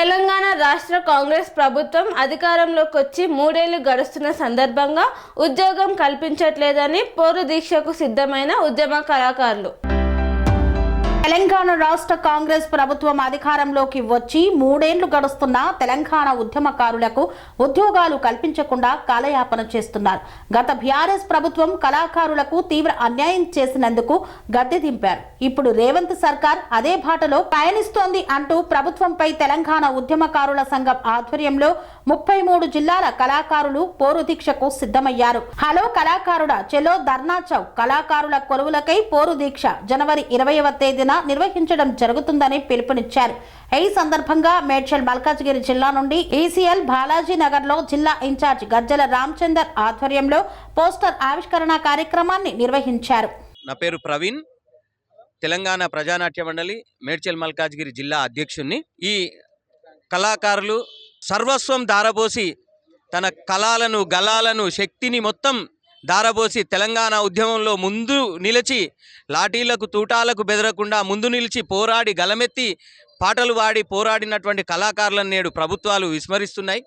తెలంగాణ రాష్ట్ర కాంగ్రెస్ ప్రభుత్వం అధికారంలోకి వచ్చి మూడేళ్ళు గడుస్తున్న సందర్భంగా ఉద్యోగం కల్పించట్లేదని పోరు దీక్షకు సిద్ధమైన ఉద్యమ కళాకారులు. తెలంగాణ రాష్ట్ర కాంగ్రెస్ ప్రభుత్వం అధికారంలోకి వచ్చి మూడేళ్ళు గడుస్తున్న తెలంగాణ ఉద్యమకారులకు ఉద్యోగాలు కల్పించకుండా కాలయాపన చేస్తున్నారు. గత బీఆర్ఎస్ ప్రభుత్వం కళాకారులకు తీవ్ర అన్యాయం చేసినందుకు గద్దె దింపారు. ఇప్పుడు రేవంత్ సర్కార్ అదే బాటలో పయనిస్తోంది అంటూ ప్రభుత్వంపై తెలంగాణ ఉద్యమకారుల సంఘం ఆధ్వర్యంలో ముప్పై మూడు జిల్లాల కళాకారులు పోరు దీక్షకు సిద్ధమయ్యారు. హలో కళాకారుడ చెలో ధర్నా చౌక్ కళాకారుల కొలువులకై పోరు దీక్ష జనవరి ఇరవైవ తేదీన నిర్వహించడం జరుగుతుందని పిలుపునిచ్చారు. ఈ సందర్భంగా మేడ్చల్ మల్కాజ్గిరి జిల్లా నుండి ఈసీఎల్ బాలాజీ నగర్లో జిల్లా ఇన్ఛార్జ్ గజ్జల రామచందర్ ఆధ్వర్యంలో పోస్టర్ ఆవిష్కరణ కార్యక్రమాన్ని నిర్వహించారు. నా పేరు ప్రవీణ్. తెలంగాణ ప్రజానాట్య మండలి మేడ్చల్ మల్కాజ్గిరి జిల్లా అధ్యక్షుణ్ణి. ఈ కళాకారులు సర్వస్వం దారబోసి తన కళాలను గలాలను శక్తిని మొత్తం దారబోసి తెలంగాణ ఉద్యమంలో ముందు నిలిచి లాఠీలకు తూటాలకు బెదరకుండా ముందు నిలిచి పోరాడి గలమెత్తి పాటలు పాడి పోరాడినటువంటి కళాకారులను నేడు ప్రభుత్వాలు విస్మరిస్తున్నాయి.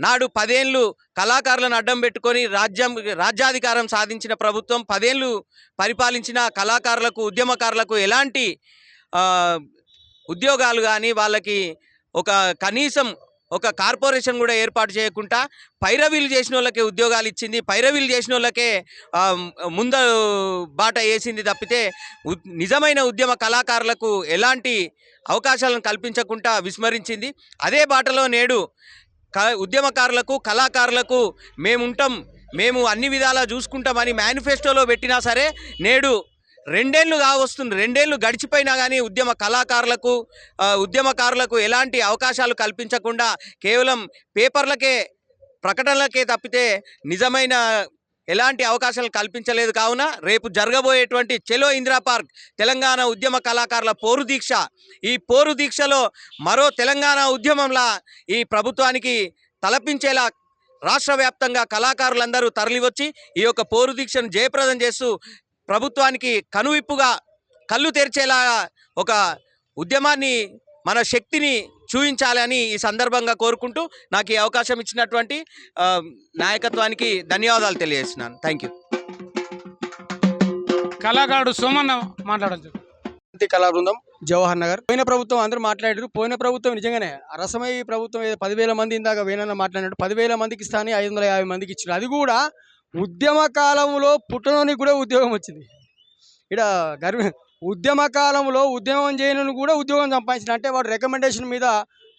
నాడు పదేళ్ళు కళాకారులను అడ్డం పెట్టుకొని రాజ్యం రాజ్యాధికారం సాధించిన ప్రభుత్వం పదేళ్ళు పరిపాలించిన కళాకారులకు ఉద్యమకారులకు ఎలాంటి ఉద్యోగాలు కానీ వాళ్ళకి ఒక కనీసం ఒక కార్పొరేషన్ కూడా ఏర్పాటు చేయకుండా పైరవీలు చేసిన వాళ్ళకే ఉద్యోగాలు ఇచ్చింది. పైరవీలు చేసిన వాళ్ళకే ముంద బాట వేసింది తప్పితే నిజమైన ఉద్యమ కళాకారులకు ఎలాంటి అవకాశాలను కల్పించకుండా విస్మరించింది. అదే బాటలో నేడు క ఉద్యమకారులకు కళాకారులకు మేముంటాం మేము అన్ని విధాలా చూసుకుంటామని మేనిఫెస్టోలో పెట్టినా సరే నేడు రెండేళ్ళు కావస్తుంది రెండేళ్ళు గడిచిపోయినా కానీ ఉద్యమ కళాకారులకు ఉద్యమకారులకు ఎలాంటి అవకాశాలు కల్పించకుండా కేవలం పేపర్లకే ప్రకటనలకే తప్పితే నిజమైన ఎలాంటి అవకాశాలు కల్పించలేదు. కావున రేపు జరగబోయేటువంటి చెలో ఇందిరా పార్క్ తెలంగాణ ఉద్యమ కళాకారుల పోరు దీక్ష. ఈ పోరు దీక్షలో మరో తెలంగాణ ఉద్యమంలా ఈ ప్రభుత్వానికి తలపించేలా రాష్ట్ర వ్యాప్తంగా కళాకారులందరూ తరలివచ్చి ఈ యొక్క పోరు దీక్షను జయప్రదం చేస్తూ ప్రభుత్వానికి కనువిప్పుగా కళ్ళు తెరిచేలా ఒక ఉద్యమాన్ని మన శక్తిని చూపించాలని ఈ సందర్భంగా కోరుకుంటూ నాకు ఈ అవకాశం ఇచ్చినటువంటి నాయకత్వానికి ధన్యవాదాలు తెలియజేస్తున్నాను. థ్యాంక్ యూ కళాకారుడు సోమన్న మాట్లాడచ్చు. కళా బృందం జవహర్ నగర్. పోయిన ప్రభుత్వం అందరూ మాట్లాడారు. పోయిన ప్రభుత్వం నిజంగానే రసమై ప్రభుత్వం ఏదో పదివేల మంది ఇందాక వేనన్న మాట్లాడినట్టు పదివేల మందికి ఇస్తాని ఐదు వందల యాభై మందికి ఇచ్చారు. అది కూడా ఉద్యమ కాలంలో పుట్టడానికి కూడా ఉద్యోగం వచ్చింది. ఇక్కడ గర్వ ఉద్యమ కాలంలో ఉద్యమం చేయను కూడా ఉద్యోగం సంపాదించిన అంటే వాడు రికమెండేషన్ మీద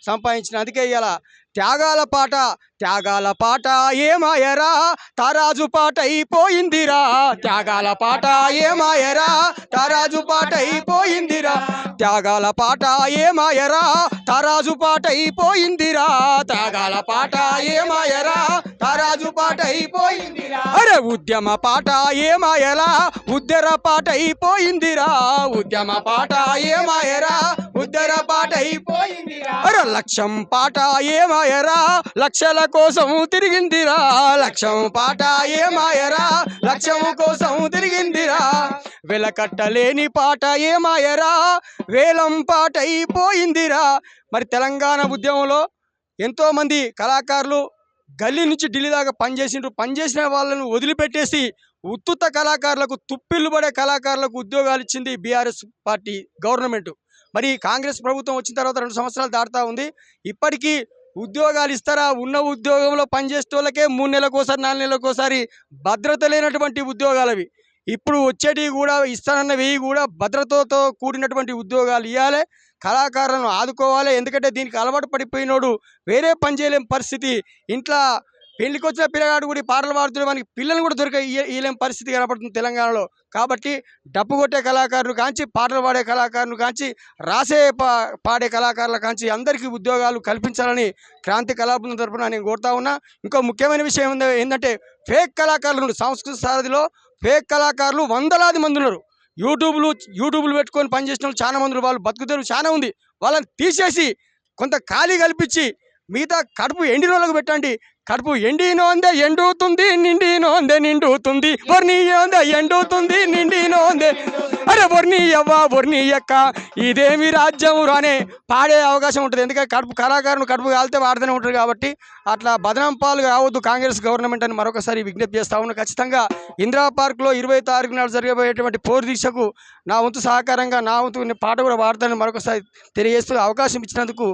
సంపాదించిన అందుకే ఇవాళ త్యాగాల పాట త్యాగాల పాట ఏమాయరా? తారాజు పాట అయిపోయిందిరా. త్యాగాల పాట ఏమాయరా? తారాజు పాట అయిపోయిందిరా. త్యాగాల పాట ఏమాయరా? తారాజు పాట అయిపోయిందిరా. త్యాగాల పాట ఏమాయరా? తారాజు పాట అయిపోయిందిరా. అరే ఉద్యమ పాట ఏమాయరా? ఉద్దర పాట అయిపోయిందిరా. ఉద్యమ పాట ఏమాయరా? ఉద్దర పాట అయిపోయింది అరే లక్ష్యం పాట ఏమాయరా? లక్షల కోసం తిరిగిందిరా. లక్ష్యం పాట ఏమాయరా? లక్ష్యం కోసం తిరిగిందిరా. వెలకట్టలేని పాట ఏమాయరా? వేలం పాట అయిపోయిందిరా. మరి తెలంగాణ ఉద్యమంలో ఎంతోమంది కళాకారులు గల్లీ నుంచి ఢిల్లీ దాకా పనిచేసిండ్రు. పనిచేసిన వాళ్ళను వదిలిపెట్టేసి ఉత్తుత కళాకారులకు తుప్పిల్లు పడే కళాకారులకు ఉద్యోగాలు ఇచ్చింది బీఆర్ఎస్ పార్టీ గవర్నమెంట్. మరి కాంగ్రెస్ ప్రభుత్వం వచ్చిన తర్వాత రెండు సంవత్సరాలు దాటుతా ఉంది. ఇప్పటికీ ఉద్యోగాలు ఇస్తారా? ఉన్న ఉద్యోగంలో పనిచేసే వాళ్ళకే మూడు నెలలకు ఒకసారి నాలుగు నెలలకోసారి భద్రత లేనటువంటి ఉద్యోగాలు అవి ఇప్పుడు వచ్చేటివి కూడా ఇస్తానన్న వెయ్యి కూడా భద్రతతో కూడినటువంటి ఉద్యోగాలు ఇవ్వాలి కళాకారులను ఆదుకోవాలి. ఎందుకంటే దీనికి అలవాటు పడిపోయినోడు వేరే పని చేయలేని పరిస్థితి. ఇంట్లో పెళ్ళికి వచ్చిన పిల్లగాడు కూడా పాటలు పాడుతున్న మనకి పిల్లలు కూడా దొరికే ఇయ్యలేని పరిస్థితి కనపడుతుంది తెలంగాణలో. కాబట్టి డప్పు కొట్టే కళాకారులు కాంచి పాటలు పాడే కళాకారులు కాంచి రాసే పా పాడే కళాకారుల కాంచి అందరికీ ఉద్యోగాలు కల్పించాలని క్రాంతి కళాబృందం తరపున నేను కోరుతా ఉన్నా. ఇంకో ముఖ్యమైన విషయం ఏంటంటే ఫేక్ కళాకారులు ఉన్నారు. సంస్కృత సారథిలో ఫేక్ కళాకారులు వందలాది మంది ఉన్నారు. యూట్యూబ్లు యూట్యూబ్లు పెట్టుకొని పనిచేసిన వాళ్ళు చాలా మంది వాళ్ళు బతుకుతారు చాలా ఉంది. వాళ్ళని తీసేసి కొంత ఖాళీ కల్పించి మిగతా కడుపు ఎండిన వాళ్ళకు పెట్టండి. కడుపు ఎండినోందే ఎండుతుంది నిండినోందే నిండుతుంది. వర్ణీయోందే ఎండుతుంది నిండినోందే. అరే వర్ణీయవ్వ వర్ణీయక్క. ఇదేమి రాజ్యం అనే పాడే అవకాశం ఉంటుంది. ఎందుకంటే కడుపు కళాకారులు కడుపు కాలితే వాడుతూనే ఉంటారు కాబట్టి అట్లా బదనం పాలు కావద్దు కాంగ్రెస్ గవర్నమెంట్ అని మరొకసారి విజ్ఞప్తి చేస్తా ఉన్నాను ఖచ్చితంగా ఇందిరా పార్క్లో ఇరవై తారీఖు నాడు జరగబోయేటువంటి పోరు దీక్షకు నా వంతు సహకారంగా నా వంతు పాట కూడా వాడతానని మరొకసారి తెలియజేస్తూ అవకాశం ఇచ్చినందుకు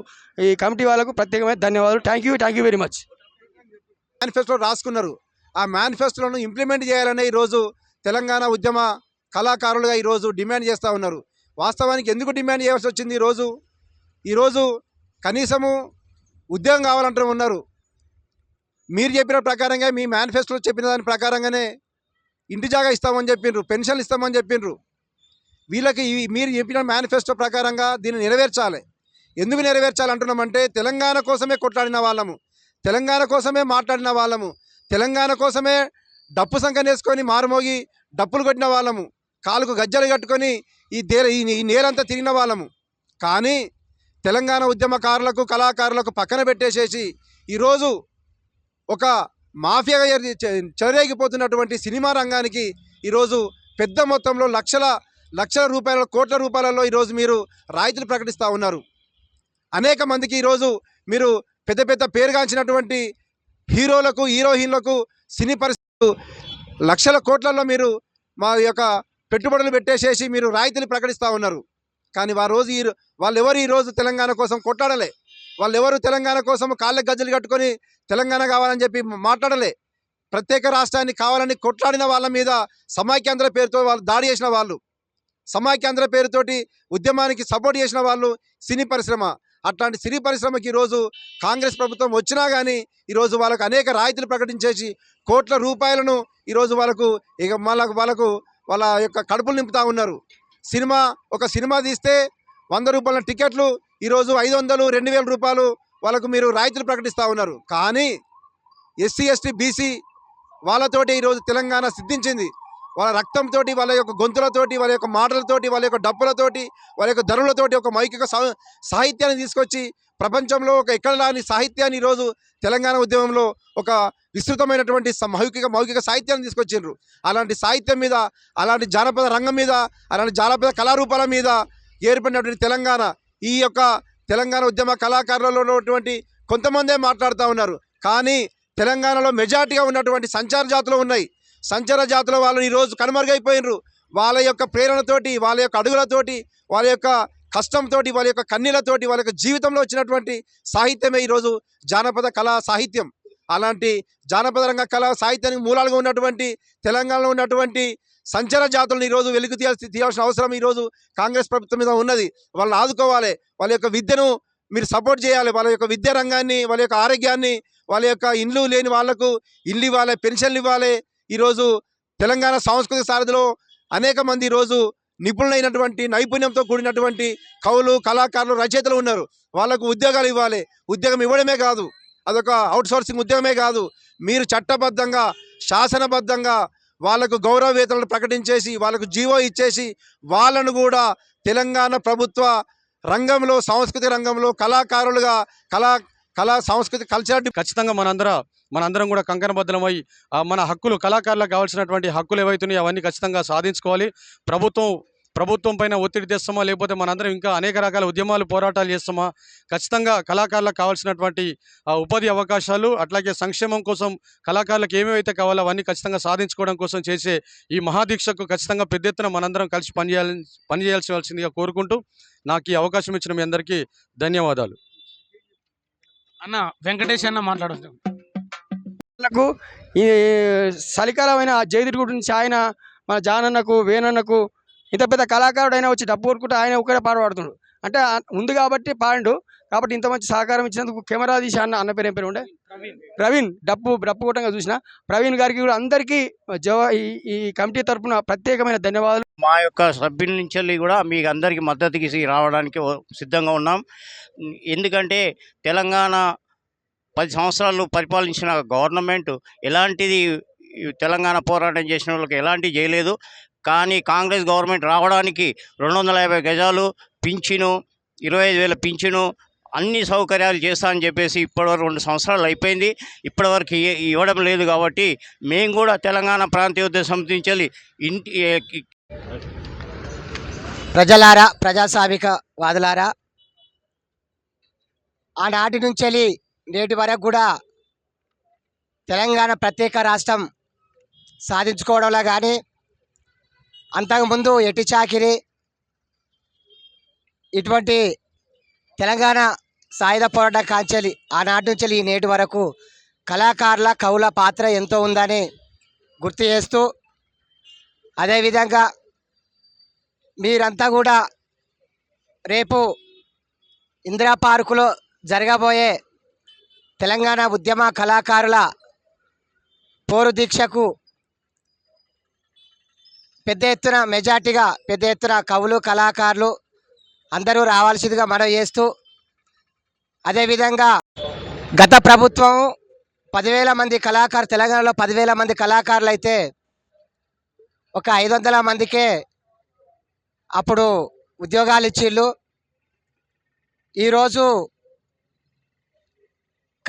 ఈ కమిటీ వాళ్ళకు ప్రత్యేకమైన ధన్యవాదాలు. Thank you thank you very much manifesto రాసుకున్నారు. ఆ మేనిఫెస్టోలను ఇంప్లిమెంట్ చేయాలని ఈరోజు తెలంగాణ ఉద్యమ కళాకారులుగా ఈరోజు డిమాండ్ చేస్తూ ఉన్నారు. వాస్తవానికి ఎందుకు డిమాండ్ చేయాల్సి వచ్చింది ఈరోజు ఈరోజు కనీసము ఉద్యోగం కావాలంటూ ఉన్నారు. మీరు చెప్పిన ప్రకారంగా మీ మేనిఫెస్టోలో చెప్పిన దాని ప్రకారంగానే ఇంటి జాగా ఇస్తామని చెప్పిండ్రు పెన్షన్లు ఇస్తామని చెప్పిండ్రు వీళ్ళకి మీరు చెప్పిన మేనిఫెస్టో ప్రకారంగా దీన్ని నెరవేర్చాలి. ఎందుకు నెరవేర్చాలి అంటున్నామంటే తెలంగాణ కోసమే కొట్లాడిన వాళ్ళము. తెలంగాణ కోసమే మాట్లాడిన వాళ్ళము. తెలంగాణ కోసమే డప్పు సంఖ్య మారుమోగి డప్పులు కొట్టిన వాళ్ళము. కాలుకు గజ్జలు కట్టుకొని ఈ దే ఈ నేలంతా తిరిగిన వాళ్ళము. కానీ తెలంగాణ ఉద్యమకారులకు కళాకారులకు పక్కన పెట్టేసేసి ఈరోజు ఒక మాఫియాగా చెలరేగిపోతున్నటువంటి సినిమా రంగానికి ఈరోజు పెద్ద మొత్తంలో లక్షల లక్షల రూపాయల కోట్ల రూపాయలలో ఈరోజు మీరు రాయితీలు ప్రకటిస్తూ ఉన్నారు. అనేక మందికి ఈరోజు మీరు పెద్ద పెద్ద పేరుగాంచినటువంటి హీరోలకు హీరోయిన్లకు సినీ పరిస్థితులు లక్షల కోట్లలో మీరు మా యొక్క పెట్టుబడులు పెట్టేసేసి మీరు రాయితీలు ప్రకటిస్తూ ఉన్నారు. కానీ ఆ రోజు ఈ వాళ్ళు ఎవరు ఈరోజు తెలంగాణ కోసం కొట్లాడలే. వాళ్ళు ఎవరు తెలంగాణ కోసం కాళ్ళ గజ్జలు కట్టుకొని తెలంగాణ కావాలని చెప్పి మాట్లాడలే. ప్రత్యేక రాష్ట్రాన్ని కావాలని కొట్లాడిన వాళ్ళ మీద సమాఖ్యాంధ్ర పేరుతో వాళ్ళు దాడి చేసిన వాళ్ళు సమాఖ్యాంధ్ర పేరుతోటి ఉద్యమానికి సపోర్ట్ చేసిన వాళ్ళు సినీ పరిశ్రమ. అట్లాంటి సినీ పరిశ్రమకి ఈరోజు కాంగ్రెస్ ప్రభుత్వం వచ్చినా కానీ ఈరోజు వాళ్ళకు అనేక రాయితీలు ప్రకటించేసి కోట్ల రూపాయలను ఈరోజు వాళ్ళకు ఇక వాళ్ళకు వాళ్ళకు వాళ్ళ యొక్క కడుపులు నింపుతూ ఉన్నారు. సినిమా ఒక సినిమా తీస్తే వంద రూపాయల టికెట్లు ఈరోజు ఐదు వందలు రెండు వేల రూపాయలు వాళ్ళకు మీరు రాయితీలు ప్రకటిస్తూ ఉన్నారు. కానీ ఎస్సీ ఎస్టీ బీసీ వాళ్ళతోటి ఈరోజు తెలంగాణ సిద్ధించింది. వాళ్ళ రక్తంతో వాళ్ళ యొక్క గొంతులతోటి వాళ్ళ యొక్క మాటలతోటి వాళ్ళ యొక్క డప్పులతోటి వాళ్ళ యొక్క ధరలతోటి ఒక మౌఖిక సాహిత్యాన్ని తీసుకొచ్చి ప్రపంచంలో ఒక ఎక్కడ రాని సాహిత్యాన్ని ఈరోజు తెలంగాణ ఉద్యమంలో ఒక విస్తృతమైనటువంటి మౌఖిక మౌఖిక సాహిత్యాన్ని తీసుకొచ్చిండ్రు. అలాంటి సాహిత్యం మీద అలాంటి జానపద రంగం మీద అలాంటి జానపద కళారూపాల మీద ఏర్పడినటువంటి తెలంగాణ ఈ యొక్క తెలంగాణ ఉద్యమ కళాకారులలో ఉన్నటువంటి కొంతమందే మాట్లాడుతూ ఉన్నారు. కానీ తెలంగాణలో మెజార్టీగా ఉన్నటువంటి సంచార జాతులు ఉన్నాయి. సంచార జాతుల వాళ్ళు ఈరోజు కనుమరుగైపోయినరు. వాళ్ళ యొక్క ప్రేరణతోటి వాళ్ళ యొక్క అడుగులతోటి వాళ్ళ యొక్క కష్టంతో వాళ్ళ యొక్క కన్నీలతోటి వాళ్ళ యొక్క జీవితంలో వచ్చినటువంటి సాహిత్యమే ఈరోజు జానపద కళా సాహిత్యం. అలాంటి జానపద రంగ కళా సాహిత్యానికి మూలాలుగా ఉన్నటువంటి తెలంగాణలో ఉన్నటువంటి సంచార జాతులను ఈరోజు వెలుగు తీయాల్సి తీయాల్సిన అవసరం ఈరోజు కాంగ్రెస్ ప్రభుత్వం మీద ఉన్నది. వాళ్ళని ఆదుకోవాలి. వాళ్ళ యొక్క విద్యను మీరు సపోర్ట్ చేయాలి. వాళ్ళ యొక్క విద్యా రంగాన్ని వాళ్ళ యొక్క ఆరోగ్యాన్ని వాళ్ళ యొక్క ఇండ్లు లేని వాళ్ళకు ఇల్లు ఇవ్వాలి పెన్షన్లు ఇవ్వాలి. ఈరోజు తెలంగాణ సాంస్కృతిక సారథిలో అనేక మంది ఈరోజు నిపుణులైనటువంటి నైపుణ్యంతో కూడినటువంటి కవులు కళాకారులు రచయితలు ఉన్నారు. వాళ్ళకు ఉద్యోగాలు ఇవ్వాలి. ఉద్యోగం ఇవ్వడమే కాదు. అదొక అవుట్సోర్సింగ్ ఉద్యోగమే కాదు. మీరు చట్టబద్ధంగా శాసనబద్ధంగా వాళ్ళకు గౌరవ వేతనాలు ప్రకటించేసి వాళ్ళకు జీవో ఇచ్చేసి వాళ్ళను కూడా తెలంగాణ ప్రభుత్వ రంగంలో సాంస్కృతిక రంగంలో కళాకారులుగా కళా కళా సాంస్కృతిక కల్చర్ ఖచ్చితంగా మనందరం మనందరం కూడా కంకణబద్ధమై అయ్యి మన హక్కులు కళాకారులకు కావాల్సినటువంటి హక్కులు ఏవైతున్నాయో అవన్నీ ఖచ్చితంగా సాధించుకోవాలి. ప్రభుత్వం ప్రభుత్వం పైన ఒత్తిడి తెస్తామా లేకపోతే మనందరం ఇంకా అనేక రకాల ఉద్యమాలు పోరాటాలు చేస్తామా? ఖచ్చితంగా కళాకారులకు కావాల్సినటువంటి ఉపాధి అవకాశాలు అట్లాగే సంక్షేమం కోసం కళాకారులకు ఏమేవైతే కావాలో అవన్నీ ఖచ్చితంగా సాధించుకోవడం కోసం చేసే ఈ మహాదీక్షకు ఖచ్చితంగా పెద్ద ఎత్తున మనందరం కలిసి పనిచేయాలి పనిచేయాల్సిందిగా కోరుకుంటూ నాకు ఈ అవకాశం ఇచ్చిన మీ అందరికీ ధన్యవాదాలు. అన్న వెంకటేష్ అన్న మాట్లాడుతున్నాం నాకు ఈ చలికాలమైన జయదిరి నుంచి ఆయన మన జానన్నకు వేనన్నకు ఇంత పెద్ద కళాకారుడు అయినా వచ్చి డబ్బు కొట్టుకుంటే ఆయన ఒకటే పాట పాడుతున్నాడు అంటే ఉంది కాబట్టి పాడు కాబట్టి ఇంత మంచి సహకారం ఇచ్చినందుకు కెమెరా తీసి అన్న అన్న పేరు ఏం పేరు ఉండే? ప్రవీణ్. డప్పు డప్పు కూడా చూసిన. ప్రవీణ్ గారికి కూడా అందరికీ ఈ ఈ కమిటీ తరఫున ప్రత్యేకమైన ధన్యవాదాలు. మా యొక్క సభ్యుల నుంచి వెళ్ళి కూడా మీకు అందరికీ మద్దతు రావడానికి ఓ- సిద్ధంగా ఉన్నాం. ఎందుకంటే తెలంగాణ పది సంవత్సరాలు పరిపాలించిన గవర్నమెంట్ ఎలాంటిది తెలంగాణ పోరాటం చేసిన వాళ్ళకి ఎలాంటివి చేయలేదు. కానీ కాంగ్రెస్ గవర్నమెంట్ రావడానికి రెండు వందల యాభై గజాలు పింఛను ఇరవై ఐదు వేల పింఛను అన్ని సౌకర్యాలు చేస్తా అని చెప్పేసి ఇప్పటివరకు రెండు సంవత్సరాలు అయిపోయింది. ఇప్పటివరకు ఇవ్వడం లేదు కాబట్టి మేము కూడా తెలంగాణ ప్రాంతీయ ఉద్దేశం నుంచి ఇంటి ప్రజలారా ప్రజాస్వామిక వాదులారా ఆనాటి నుంచి నేటి వరకు కూడా తెలంగాణ ప్రత్యేక రాష్ట్రం సాధించుకోవడంలో కానీ అంతకుముందు ఎట్టి చాకిరి ఇటువంటి తెలంగాణ సాయుధ పోరాట కాంచెలి ఆనాటి నుంచి ఈ నేటి వరకు కళాకారుల కవుల పాత్ర ఎంతో ఉందని గుర్తు చేస్తూ అదేవిధంగా మీరంతా కూడా రేపు ఇందిరా పార్కులో జరగబోయే తెలంగాణ ఉద్యమ కళాకారుల పోరు దీక్షకు పెద్ద ఎత్తున మెజార్టీగా పెద్ద ఎత్తున కవులు కళాకారులు అందరూ రావాల్సిందిగా మనం చేస్తూ అదేవిధంగా గత ప్రభుత్వం పదివేల మంది కళాకారు తెలంగాణలో పదివేల మంది కళాకారులు అయితే ఒక ఐదు వందల మందికే అప్పుడు ఉద్యోగాలు ఇచ్చిళ్ళు. ఈరోజు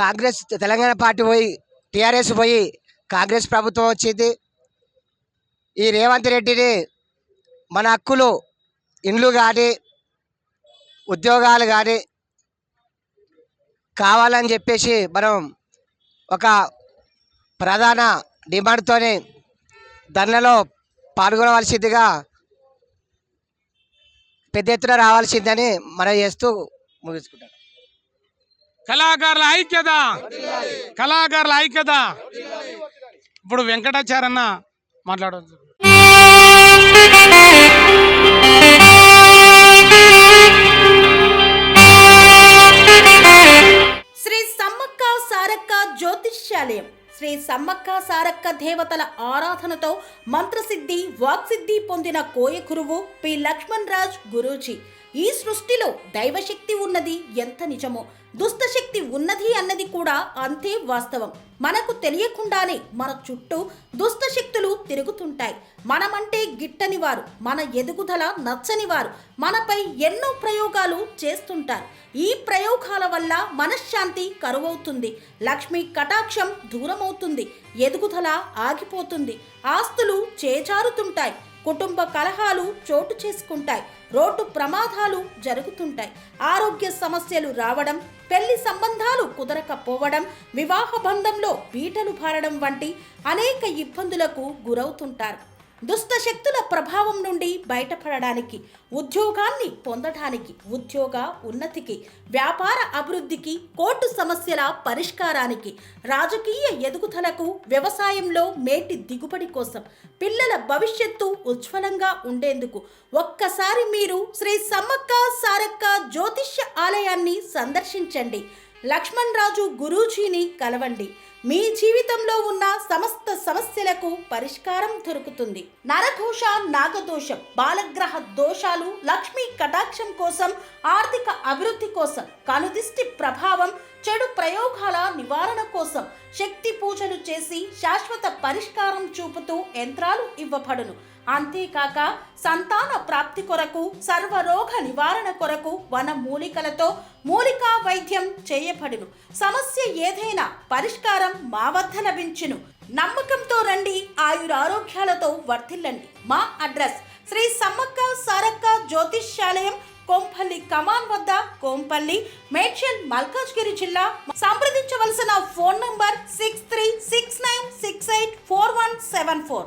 కాంగ్రెస్ తెలంగాణ పార్టీ పోయి టీఆర్ఎస్ పోయి కాంగ్రెస్ ప్రభుత్వం వచ్చింది. ఈ రేవంత్ రెడ్డిని మన హక్కులు ఇండ్లు కానీ ఉద్యోగాలు కానీ కావాలని చెప్పేసి మనం ఒక ప్రధాన డిమాండ్తోనే ధర్నలో పాల్గొనవలసిందిగా పెద్ద ఎత్తున రావాల్సిందని మనం చేస్తూ ముగించుకుంటాం కళాకారుల ఐక్యత. కళాకారుల ఐక్యత. ఇప్పుడు వెంకటాచారన్న మాట్లాడవచ్చు శ్రీ సమ్మక్క సారక్క జ్యోతిష్యాలయం. శ్రీ సమ్మక్క సారక్క దేవతల ఆరాధనతో మంత్రసిద్ధి వాక్సిద్ధి పొందిన కోయ గురువు పి లక్ష్మణ్ రాజ్ గురూజీ. ఈ సృష్టిలో దైవశక్తి ఉన్నది ఎంత నిజమో దుష్టశక్తి ఉన్నది అన్నది కూడా అంతే వాస్తవం. మనకు తెలియకుండానే మన చుట్టూ దుష్టశక్తులు తిరుగుతుంటాయి. మనమంటే గిట్టని వారు మన ఎదుగుదల నచ్చని వారు మనపై ఎన్నో ప్రయోగాలు చేస్తుంటారు. ఈ ప్రయోగాల వల్ల మనశ్శాంతి కరువవుతుంది లక్ష్మి కటాక్షం దూరమవుతుంది ఎదుగుదల ఆగిపోతుంది ఆస్తులు చేజారుతుంటాయి. కుటుంబ కలహాలు చోటు చేసుకుంటాయి. రోడ్డు ప్రమాదాలు జరుగుతుంటాయి. ఆరోగ్య సమస్యలు రావడం పెళ్ళి సంబంధాలు కుదరకపోవడం వివాహ బంధంలో పీటలు భారడం వంటి అనేక ఇబ్బందులకు గురవుతుంటారు. దుష్ట శక్తుల ప్రభావం నుండి బయటపడడానికి ఉద్యోగాన్ని పొందడానికి ఉద్యోగ ఉన్నతికి వ్యాపార అభివృద్ధికి కోర్టు సమస్యల పరిష్కారానికి రాజకీయ ఎదుగుదలకు వ్యవసాయంలో మేటి దిగుబడి కోసం పిల్లల భవిష్యత్తు ఉజ్వలంగా ఉండేందుకు ఒక్కసారి మీరు శ్రీ సమ్మక్క సారక్క జ్యోతిష్య ఆలయాన్ని సందర్శించండి. లక్ష్మణ్ రాజు గురూజీని కలవండి. మీ జీవితంలో ఉన్న సమస్త సమస్యలకు పరిష్కారం దొరుకుతుంది. నరఘోష నాగదోషం బాలగ్రహ దోషాలు లక్ష్మీ కటాక్షం కోసం ఆర్థిక అభివృద్ధి కోసం కనుదిష్టి ప్రభావం చెడు ప్రయోగాల నివారణ కోసం శక్తి పూజలు చేసి శాశ్వత పరిష్కారం చూపుతూ యంత్రాలు ఇవ్వబడును. అంతేకాక సంతాన ప్రాప్తి కొరకు సర్వరోగ నివారణ కొరకు వన మూలికలతో మూలికా వైద్యం చేయబడును. సమస్య ఏదైనా పరిష్కారం మా వద్ద లభించును. నమ్మకంతో రండి ఆయురారోగ్యాలతో వర్ధిల్లండి. మా అడ్రస్ శ్రీ సమ్మక్క సారక్క జ్యోతిష్యాలయం కోంపల్లి కమాన్ వద్ద కోంపల్లి మేడ్చల్ మల్కాజ్గిరి జిల్లా. సంప్రదించవలసిన phone number six three six nine six eight four one seven four.